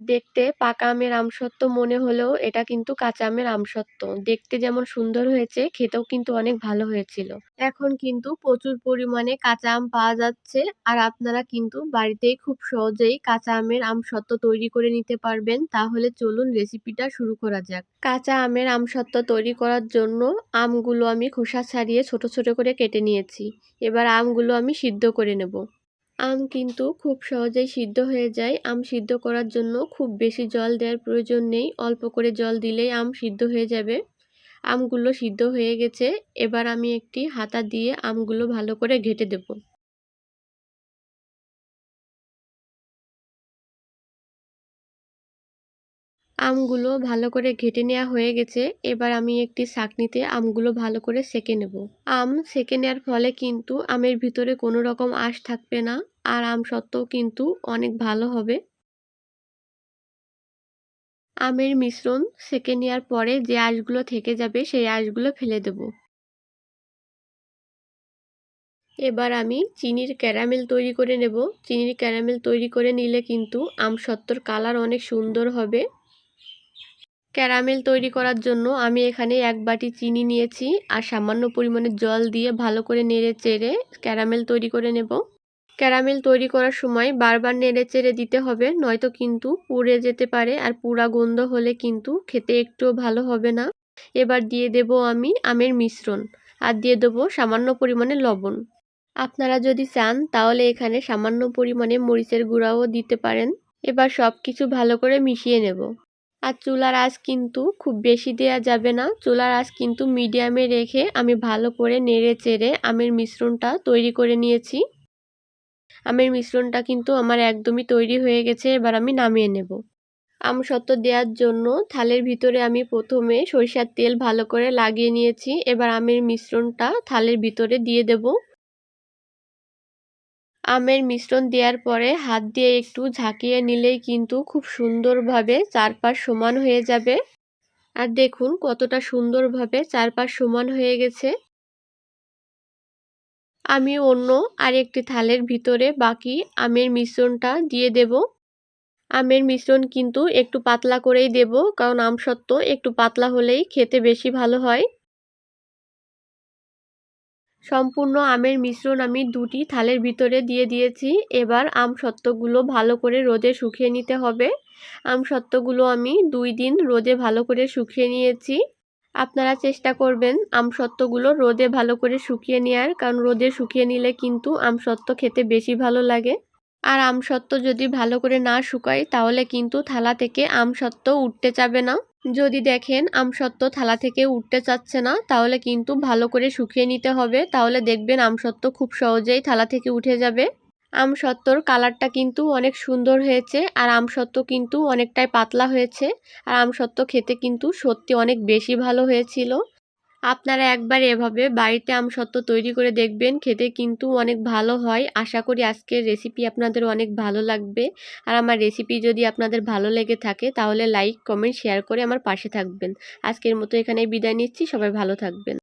দেখতে পাকা আমের আমসত্ত্ব মনে হলেও এটা কিন্তু কাঁচা আমের আমসত্ত্ব। দেখতে যেমন সুন্দর হয়েছে, খেতেও কিন্তু অনেক ভালো হয়েছিল। এখন কিন্তু প্রচুর পরিমাণে কাঁচা আম পাওয়া যাচ্ছে আর আপনারা কিন্তু বাড়িতেই খুব সহজেই কাঁচা আমের আমসত্ত্ব তৈরি করে নিতে পারবেন। তাহলে চলুন রেসিপিটা শুরু করা যাক। কাঁচা আমের আমসত্ত্ব তৈরি করার জন্য আমগুলো আমি খোসা ছাড়িয়ে ছোট ছোট করে কেটে নিয়েছি। এবার আমগুলো আমি সিদ্ধ করে নেব। আম কিন্তু খুব সহজেই সিদ্ধ হয়ে যায়। আম সিদ্ধ করার জন্য খুব বেশি জল দেওয়ার প্রয়োজন নেই। অল্প করে জল দিলেই আম সিদ্ধ হয়ে যাবে। আমগুলো সিদ্ধ হয়ে গেছে। এবার আমি একটি হাতা দিয়ে আমগুলো ভালো করে ঘেটে দেব। আমগুলো ভালো করে ঘেটে নেওয়া হয়ে গেছে। এবার আমি একটি ছাঁকনিতে আমগুলো ভালো করে সেকে নেব। আম সেকে নেওয়ার ফলে কিন্তু আমের ভিতরে কোনো রকম আঁশ থাকবে না। আর আম সত্ত্বেও কিন্তু অনেক ভালো হবে। আমের মিশ্রণ সেকে নেওয়ার পরে যে আঁশগুলো থেকে যাবে, সেই আঁশগুলো ফেলে দেব। এবার আমি চিনির ক্যারামেল তৈরি করে নেব। চিনির ক্যারামেল তৈরি করে নিলে কিন্তু আম সত্ত্বর কালার অনেক সুন্দর হবে। ক্যারামেল তৈরি করার জন্য আমি এখানে এক বাটি চিনি নিয়েছি আর সামান্য পরিমাণে জল দিয়ে ভালো করে নেড়ে চেড়ে ক্যারামেল তৈরি করে নেব। ক্যারামেল তৈরি করার সময় বারবার নেড়ে চেড়ে দিতে হবে, নয়তো কিন্তু পুড়ে যেতে পারে আর পুরা গন্ধ হলে কিন্তু খেতে একটুও ভালো হবে না। এবার দিয়ে দেব আমি আমের মিশ্রণ আর দিয়ে দেবো সামান্য পরিমাণে লবণ। আপনারা যদি চান তাহলে এখানে সামান্য পরিমাণে মরিচের গুঁড়াও দিতে পারেন। এবার সব কিছু ভালো করে মিশিয়ে নেব। আর চুলার আঁচ কিন্তু খুব বেশি দেয়া যাবে না। চুলার আঁচ কিন্তু মিডিয়ামে রেখে আমি ভালো করে নেড়ে চেড়ে আমের মিশ্রণটা তৈরি করে নিয়েছি। আমের মিশ্রণটা কিন্তু আমার একদমই তৈরি হয়ে গেছে, এবার আমি নামিয়ে নেব। আম সত্ত্ব দেওয়ার জন্য থালের ভিতরে আমি প্রথমে সরিষার তেল ভালো করে লাগিয়ে নিয়েছি, এবার আমের মিশ্রণটা থালের ভিতরে দিয়ে দেব। আমের মিশ্রণ দেওয়ার পরে হাত দিয়ে একটু ঝাঁকিয়ে নিলেই কিন্তু খুব সুন্দরভাবে চারপাশ সমান হয়ে যাবে। আর দেখুন কতটা সুন্দরভাবে চারপাশ সমান হয়ে গেছে। আমি অন্য আরেকটি থালের ভিতরে বাকি আমের মিশ্রণটা দিয়ে দেব। আমের মিশ্রণ কিন্তু একটু পাতলা করেই দেব, কারণ আম সত্ত্ব একটু পাতলা হলেই খেতে বেশি ভালো হয়। সম্পূর্ণ আমের মিশ্রণ আমি দুটি থালের ভিতরে দিয়ে দিয়েছি। এবার আম সত্ত্বগুলো ভালো করে রোদে শুকিয়ে নিতে হবে। আম সত্ত্বগুলো আমি দুই দিন রোদে ভালো করে শুকিয়ে নিয়েছি। আপনারা চেষ্টা করবেন আমসত্ত্বগুলো রোদে ভালো করে শুকিয়ে নেওয়ার কারণ রোদে শুকিয়ে নিলে কিন্তু আমসত্ত্ব খেতে বেশি ভালো লাগে। আর আমসত্ত্ব যদি ভালো করে না শুকায়, তাহলে কিন্তু থালা থেকে আমসত্ত্ব উঠতে চাবে না। যদি দেখেন আমসত্ত্ব থালা থেকে উঠতে চাচ্ছে না, তাহলে কিন্তু ভালো করে শুকিয়ে নিতে হবে। তাহলে দেখবেন আমসত্ত্ব খুব সহজেই থালা থেকে উঠে যাবে। আমসত্ত্বর কালারটা কিন্তু অনেক সুন্দর হয়েছে, আর আম আমসত্ত্ব কিন্তু অনেকটাই পাতলা হয়েছে, আর আম আমসত্ত্ব খেতে কিন্তু সত্যি অনেক বেশি ভালো হয়েছিল। আপনারা একবার এভাবে বাড়িতে আমসত্ত্ব তৈরি করে দেখবেন, খেতে কিন্তু অনেক ভালো হয়। আশা করি আজকের রেসিপি আপনাদের অনেক ভালো লাগবে। আর আমার রেসিপি যদি আপনাদের ভালো লেগে থাকে, তাহলে লাইক কমেন্ট শেয়ার করে আমার পাশে থাকবেন। আজকের মতো এখানে বিদায় নিচ্ছি, সবাই ভালো থাকবেন।